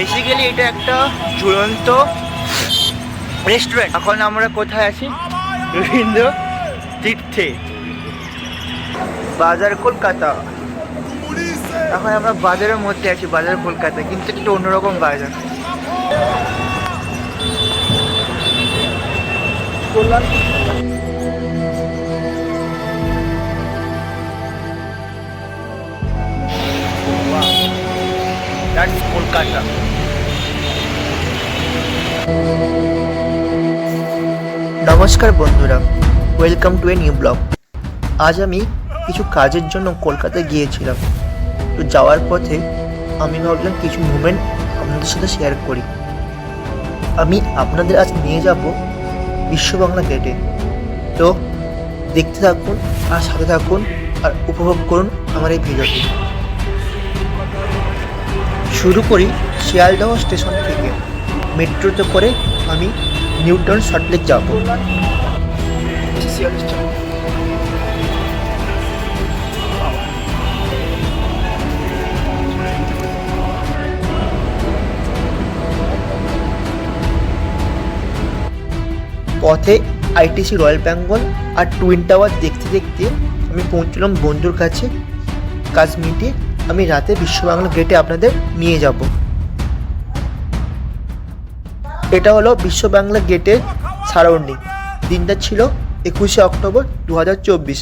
Basically এটা একটা ঝুলন্ত রেস্টুরেন্ট এখন আমরা কোথায় আছি? রবীন্দ্র তীর্থে। বাজার কলকাতা। এখন আমরা বাজারের মধ্যে আছি, বাজার কলকাতা, কিন্তু একটু অন্যরকম বাজার। কলকাতা। নমস্কার বন্ধুরা welcome to a new blog আজ আমি কিছু কাজের জন্য কলকাতায় গিয়েছিলাম। তো যাওয়ার পথে আমি ভাবলাম কিছু মুমেন্ট আপনাদের সাথে শেয়ার করি। আমি আপনাদের আজ নিয়ে যাব বিশ্ব বাংলা গেটে তো দেখতে থাকুন, আর সাথে থাকুন, আর উপভোগ করুন আমার এই ভিডিওটি শুরু করি শিয়ালদহ স্টেশন থেকে। মেট্রোতে করে আমি নিউটন সল্টলেক যাব। পথে আইটিসি রয়্যাল বেঙ্গল আর টুইন টাওয়ার দেখতে দেখতে আমি পৌঁছলাম বন্ধুর কাছে। কাজ মিটিয়ে আমি রাতে বিশ্ব বাংলা গেটে আপনাদের নিয়ে যাব। এটা হলো বিশ্ব বাংলা গেটের সারাউন্ডিং দিনটা ছিল একুশে অক্টোবর দু হাজার চব্বিশ।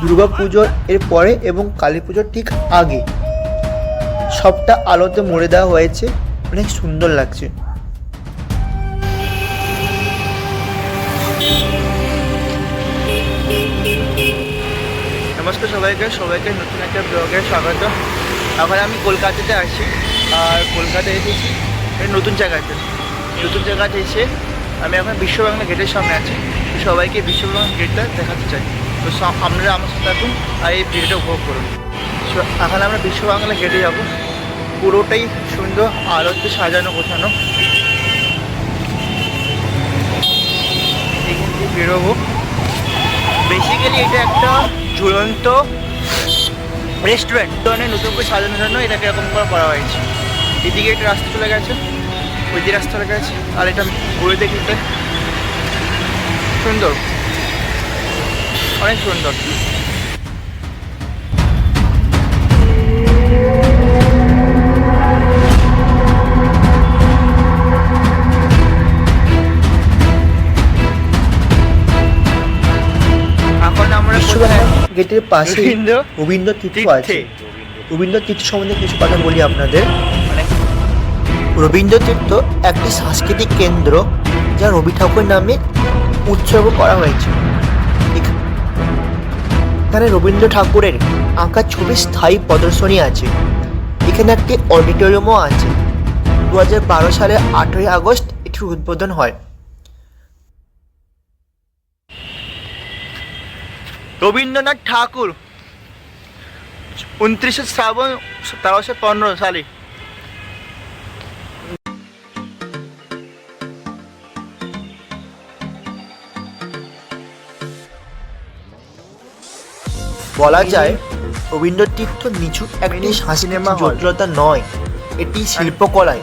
দুর্গা পুজোর এর পরে এবং কালী পুজোর ঠিক আগে। সবটা আলোতে মরে দেওয়া হয়েছে। অনেক সুন্দর লাগছে। নমস্কার সবাইকে সবাইকে নতুন একটা ব্লগে স্বাগত। এখন আমি কলকাতাতে আছি আর কলকাতায় এসেছি নতুন জায়গাতে। নতুন জায়গাতে এসে আমি এখন বিশ্ব গেটের সামনে আছি। সবাইকে বিশ্ব গেটটা দেখাতে চাই। তো আপনারা আমার সাথে থাকুন আর এই ভিডিওটা উপভোগ করুন। এখন আমরা বিশ্ব বাংলা গেটে যাব। পুরোটাই সুন্দর আলোতে সাজানো, গোছানো। এখান থেকে বেরোবো। বেসিক্যালি এটা একটা ঝুলন্ত রেস্টুরেন্ট নতুন করে সাজানোর জন্য এটাকে এরকম করা হয়েছে। এদিকে একটা রাস্তা চলে গেছে। ওই দিকে রাস্তা চলে গেছে আর এটা ঘুরে দেখতে সুন্দর। অনেক সুন্দর। এখন আমরা কোথায়? গেটের পাশে রবীন্দ্র তীর্থ আছে। রবীন্দ্র তীর্থ সম্বন্ধে কিছু কথা বলি আপনাদের। মানে রবীন্দ্র তীর্থ একটি সাংস্কৃতিক কেন্দ্র যা রবি ঠাকুর নামে উৎসর্গ করা হয়েছে। এখানে রবীন্দ্র ঠাকুরের আঁকা ছবির স্থায়ী প্রদর্শনী আছে। এখানে একটি অডিটোরিয়ামও আছে। দু হাজার বারো সালের আঠেরোই আগস্ট এটির উদ্বোধন হয়। রবীন্দ্রনাথ ঠাকুর উনত্রিশে শ্রাবণ তেরোশো পনেরো সালে বলা যায় রবীন্দ্র তীর্থ নিছু একটি hall. জটিলতা নয় এটি শিল্পকলায়।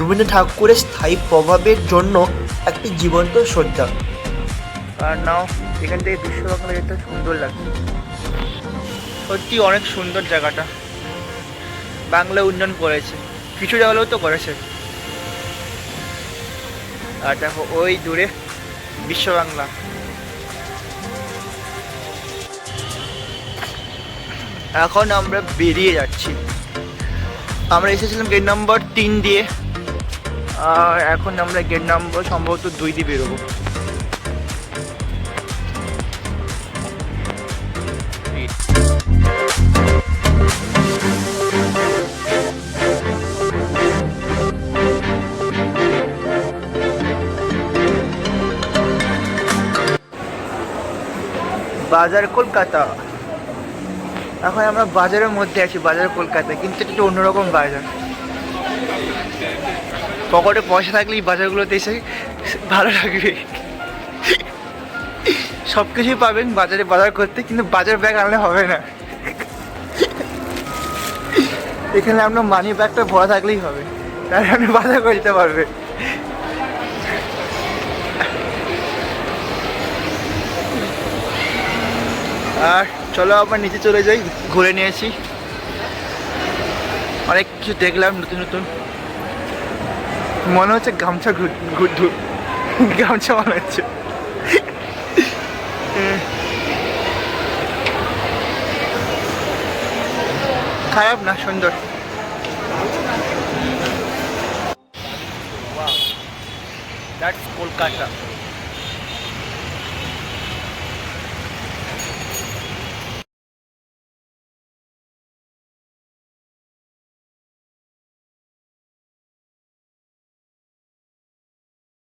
রবীন্দ্র ঠাকুরের স্থায়ী প্রভাবের জন্য একটি জীবন্ত শ্রদ্ধা। আর নাও এখান থেকে বাংলা যেতে সুন্দর লাগছে। সত্যি অনেক সুন্দর জায়গাটা। বাংলা উন্নয়ন করেছে। কিছু জায়গালেও তো করেছে। আর দেখো ওই দূরে বিশ্ব বাংলা। এখন আমরা বেরিয়ে যাচ্ছি। আমরা এসেছিলাম গেট নম্বর তিন দিয়ে। আর এখন আমরা গেট নম্বর সম্ভবত দুই দিয়ে বেরোবো। বাজার কলকাতা। এখন আমরা বাজারের মধ্যে আছি, বাজার কলকাতায়, কিন্তু এটা একটু অন্যরকম বাজার। পকেটে পয়সা থাকলেই বাজারগুলোতে এসে ভালো লাগবে। সব কিছুই পাবেন বাজারে বাজার করতে, কিন্তু বাজার ব্যাগ আনলে হবে না। এখানে আপনার মানি ব্যাগটা ভরা থাকলেই হবে। তাহলে আপনি বাজার করে দিতে পারবে আর চলো আবার নিচে চলে যাই, ঘুরে নিয়েছি অনেক কিছু দেখলাম নতুন নতুন। মনে হচ্ছে গামছা গামছা মনে হচ্ছে। খারাপ না, সুন্দর। কলকাতা